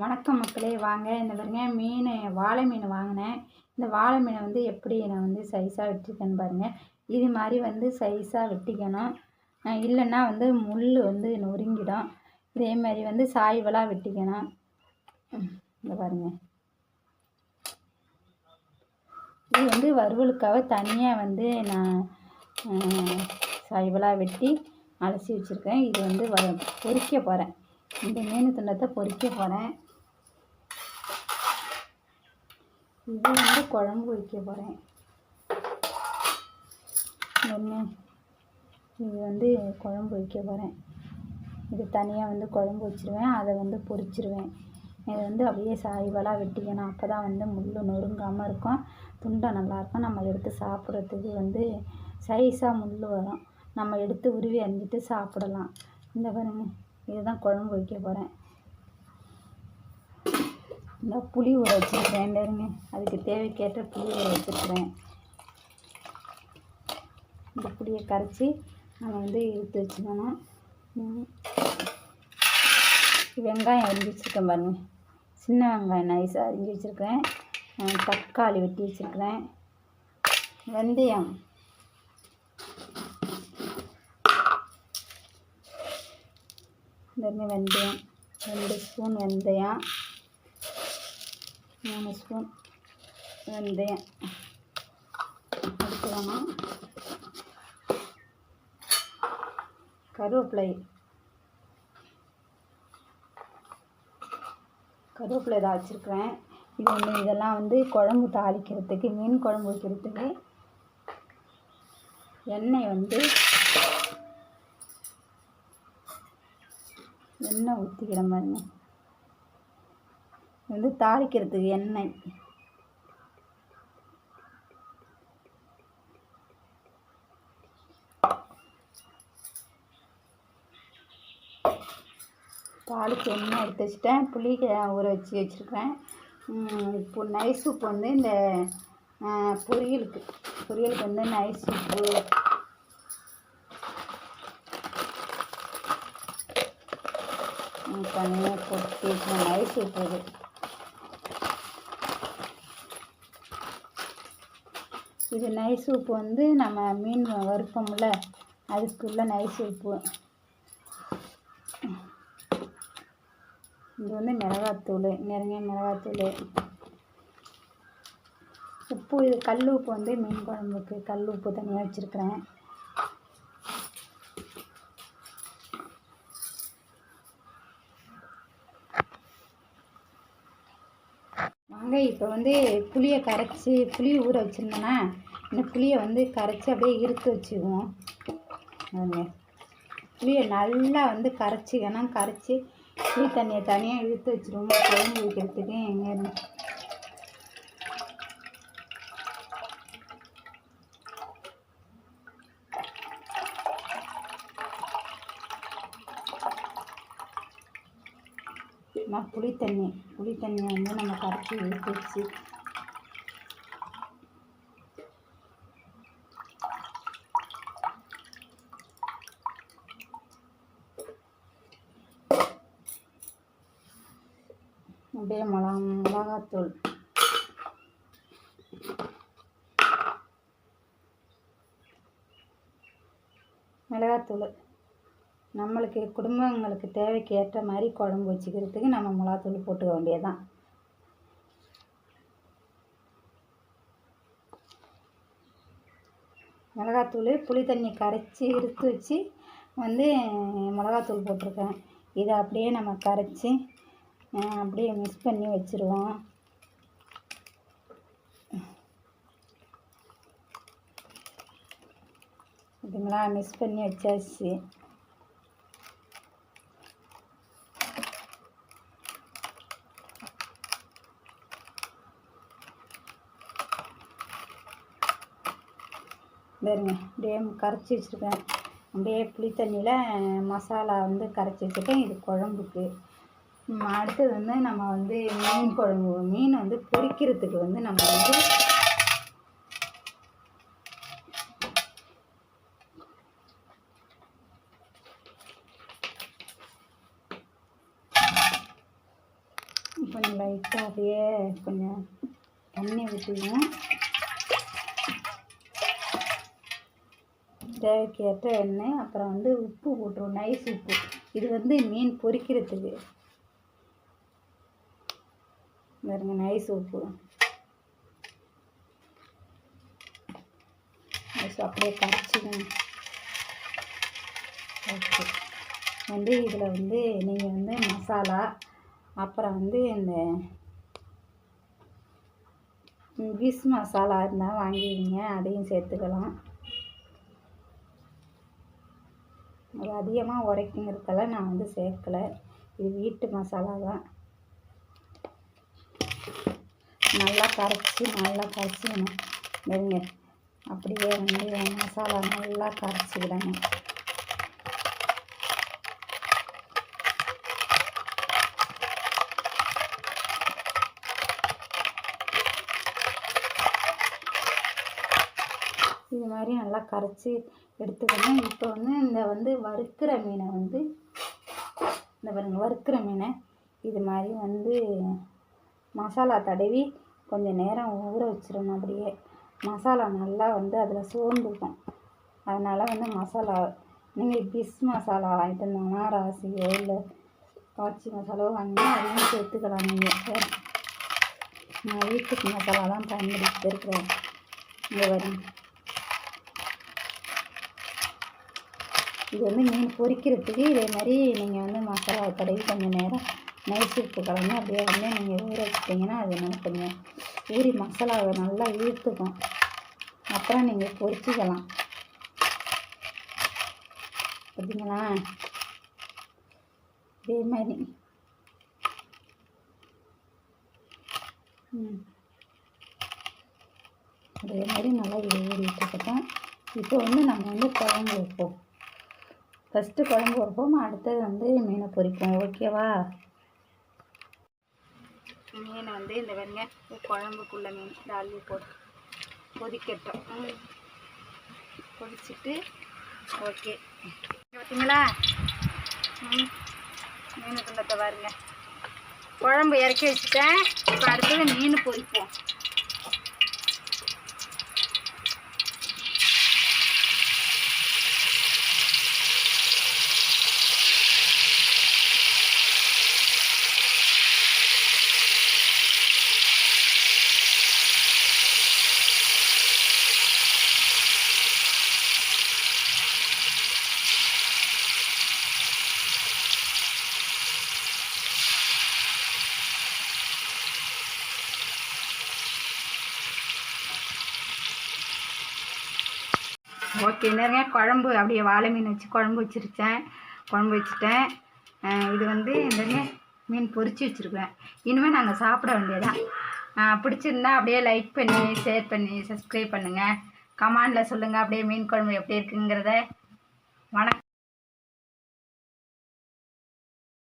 வணக்கம் மக்களே. வாங்க இந்த பாருங்க மீன் வாழை மீன் வாங்கினேன். இந்த வாழை மீனை வந்து எப்படி நான் வந்து சைஸாக வெட்டிக்கேன்னு பாருங்கள் இது மாதிரி வந்து சைஸாக வெட்டிக்கணும். இல்லைன்னா வந்து முள் வந்து நொறுங்கிடும். இதே மாதிரி வந்து சாய்வலாக வெட்டிக்கணும். இந்த பாருங்கள் இது வந்து வறுவலுக்காக தனியாக வந்து நான் சாய்வலாக வெட்டி அலசி வச்சுருக்கேன். இது வந்து வ பொறிக்க போகிறேன் இந்த மீன் துண்டத்தை பொறிக்க போகிறேன் இது வந்து குழம்பு வைக்க போகிறேன் என்ன? இது வந்து குழம்பு வைக்க போகிறேன் இது தனியாக வந்து குழம்பு வச்சுருவேன். அதை வந்து பொரிச்சிருவேன். இது வந்து அப்படியே சாய்வலாக வெட்டிக்கணும். அப்போ தான் வந்து முள் நொறுங்காமல் இருக்கும். துண்டை நல்லாயிருக்கும் நம்ம எடுத்து சாப்பிட்றதுக்கு வந்து சைஸாக முள் வரும். நம்ம எடுத்து உருவி அறிஞ்சிட்டு சாப்பிடலாம். இந்த பாருங்க. இதுதான் குழம்பு வைக்க போகிறேன் இந்த புளி ஊற வச்சுருக்கிறேன். இருங்க. அதுக்கு தேவைக்கேற்ற புளி ஊற வச்சுருக்கிறேன். இந்த புளியை கரைச்சி நம்ம வந்து எடுத்து வச்சுக்கணும். வெங்காயம் அரிஞ்சு வச்சுருக்கேன் பாருங்க. சின்ன வெங்காயம் நைஸாக அரிஞ்சு வச்சுருக்கேன் தக்காளி வெட்டி வச்சுருக்கிறேன். வெந்தயம். இந்த வெந்தயம். ரெண்டு ஸ்பூன் வெந்தயம். மூணு ஸ்பூன் வெந்தயம். எடுத்துக்கணும் கருவேப்பிலை. கருவேப்பிலை இதை வச்சுருக்குறேன். இது வந்து இதெல்லாம் வந்து குழம்பு தாளிக்கிறதுக்கு மீன் குழம்பு வைக்கிறதுக்கு எண்ணெய் வந்து எண்ணெய் ஊற்றிக்கிற மாதிரி வந்து தாளிக்கிறதுக்கு எண்ணெய். தாளித்து எண்ணெய் எடுத்து வச்சுட்டேன். புளி ஊற வச்சு வச்சுருக்கேன் இப்போ நைஸ் உப்பு வந்து இந்த பொரியலுக்கு. பொரியலுக்கு வந்து நைஸ் உப்பு தனியாக கொட்டி நைஸ் உப்பு இது. இது நைஸ் உப்பு வந்து நம்ம மீன் வறுப்போம்ல அதுக்குள்ள நைஸ் உப்பு இது வந்து மிளகாத்தூள் நிறைய மிளகாத்தூள். உப்பு இது கல் உப்பு வந்து மீன் குழம்புக்கு கல் உப்பு தனியாக வச்சுருக்கிறேன். வாங்க இப்போ வந்து புளியை கரைச்சி புளி ஊற வச்சுருந்தேன்னா இந்த புளியை வந்து கரைச்சி அப்படியே இறுத்து வச்சுக்குவோம். புளியை நல்லா வந்து கரைச்சிக்கணும் கரைச்சி புளி தண்ணியை தனியாக இழுத்து வச்சுருவோம். குழம்பு வைக்கிறதுக்கு எங்கே இருந்து புளி தண்ணி புளி தண்ணியை வந்து நம்ம கரைச்சி இழுத்து வச்சு அப்படியே மிளகா மிளகாத்தூள். மிளகாத்தூள். நம்மளுக்கு குடும்பங்களுக்கு தேவைக்கு ஏற்ற மாதிரி குழம்பு வச்சுக்கிறதுக்கு நம்ம மிளகாத்தூள் போட்டுக்க வேண்டியதுதான். மிளகாத்தூள் புளி தண்ணி கரைச்சி இறுத்து வச்சு வந்து மிளகாத்தூள் போட்டிருக்கேன். இதை அப்படியே நம்ம கரைச்சி அப்படியே மிக்ஸ் பண்ணி வச்சுருவோம் இதுங்களா மிக்ஸ் பண்ணி வச்சாச்சு. பாருங்க அப்படியே கரைச்சி வச்சுருக்கேன். அப்படியே புளி தண்ணியில் மசாலா வந்து கரைச்சி வச்சுருக்கேன். இது குழம்புக்கு. அடுத்தது வந்து நம்ம வந்து மீன் குழம்பு மீன் வந்து பொரிக்கிறதுக்கு வந்து நம்ம வந்து கொஞ்சம் லைட்டாக அப்படியே கொஞ்சம் தண்ணி ஊற்றிடுவோம் தேவைக்கேற்ற எண்ணெய் அப்புறம் வந்து உப்பு போட்டுருவோம். நைஸ் உப்பு. இது வந்து மீன் பொரிக்கிறதுக்கு பாருங்க நைஸ் உப்பு அப்படியே கரைச்சிக்கணும் ஓகே வந்து இதில் வந்து நீங்கள் வந்து மசாலா அப்புறம் வந்து இந்த பிஸ் மசாலா இருந்தால் வாங்கிக்கிங்க அதையும் சேர்த்துக்கலாம். அது அதிகமாக உரைக்குங்கிறதால நான் வந்து சேர்க்கலை. இது வீட்டு மசாலா தான். நல்லா கரைச்சி நல்லா கரைச்சிக்கணும் வெறுங்க அப்படியே வந்து மசாலா நல்லா கரைச்சிக்கிடணும் இது மாதிரி நல்லா கரைச்சி எடுத்துக்கணும். இப்போ வந்து இந்த வந்து வறுக்கிற மீனை வந்து இந்த பாருங்கள் வறுக்கிற மீனை இது மாதிரி வந்து மசாலா தடவி கொஞ்சம் நேரம் ஊற வச்சிடணும் அப்படியே மசாலா நல்லா வந்து அதில் சோர்ந்துக்கும். அதனால் வந்து மசாலா நீங்கள் பிஸ் மசாலா வாங்கிட்டு வந்தாங்கன்னா ராசியோ இல்லை காய்ச்சி மசாலாவோ வாங்கினா அதையும் சேர்த்துக்கலாம் நீங்கள் நான் வீட்டுக்கு மசாலா தான் பயன்படுத்திட்டு இருக்கிறேன். இங்கே வரும் இது வந்து மீன் பொரிக்கிறதுக்கு இதே மாதிரி நீங்கள் வந்து மசாலா தடவி கொஞ்சம் நேரம் நைஸ் உப்பு கலந்து அப்படியே வந்து நீங்கள் ஊற வச்சிட்டிங்கன்னா அது நல்லா கொஞ்சம் ஊறி மசாலாவை நல்லா இழுத்துக்கும். அப்புறம் நீங்கள் பொரிச்சிக்கலாம். பார்த்தீங்களா? இதே மாதிரி. ம். அதே மாதிரி நல்லா இது ஊறிட்டு இப்போ வந்து நம்ம வந்து குழம்பு வைப்போம். ஃபஸ்ட்டு குழம்பு வைப்போம். அடுத்தது வந்து மீனை பொரிப்போம். ஓகேவா மீன் வந்து இந்த வெங்க குழம்புக்குள்ள மீன் டாலி போட்டு கொதிக்கட்டும். ம். கொதிச்சுட்டு ஓகே பார்த்தீங்களா மீன் மீனுக்குள்ளத்தை பாருங்க. குழம்பு இறக்கி வச்சுட்டேன். இப்போ அடுத்தது மீன் பொரிப்போம் ஓகே நிறைய குழம்பு அப்படியே வாழை மீன் வச்சு குழம்பு வச்சிருச்சேன். குழம்பு வச்சுட்டேன். இது வந்து நிறைய மீன் பொறிச்சு வச்சுருக்கேன் இனிமேல் நாங்கள் சாப்பிட வேண்டியதான் பிடிச்சிருந்தா அப்படியே லைக் பண்ணி ஷேர் பண்ணி சப்ஸ்கிரைப் பண்ணுங்கள் கமாண்டில் சொல்லுங்கள் அப்படியே மீன் குழம்பு எப்படி இருக்குங்கிறத. வணக்கம்.